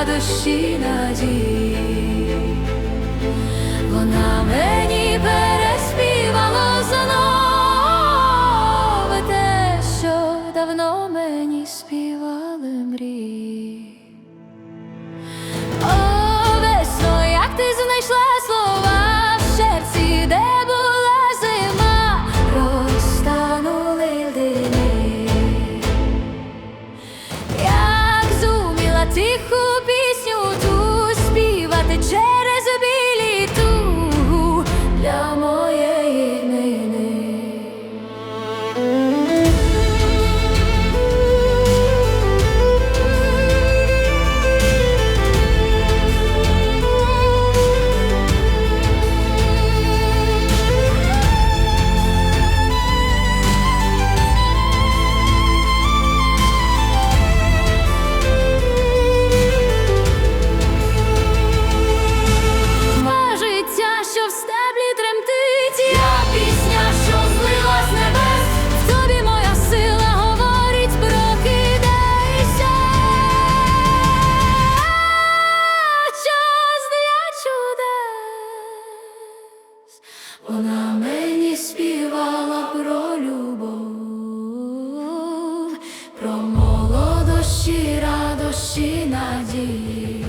радощі, надії. Вона мені переспівала знов те, що давно мені співали мрії. О, весно, як ти знайшла слова в серці, де була зима, розтанули дні. Як зуміла тиху про радощі, надії.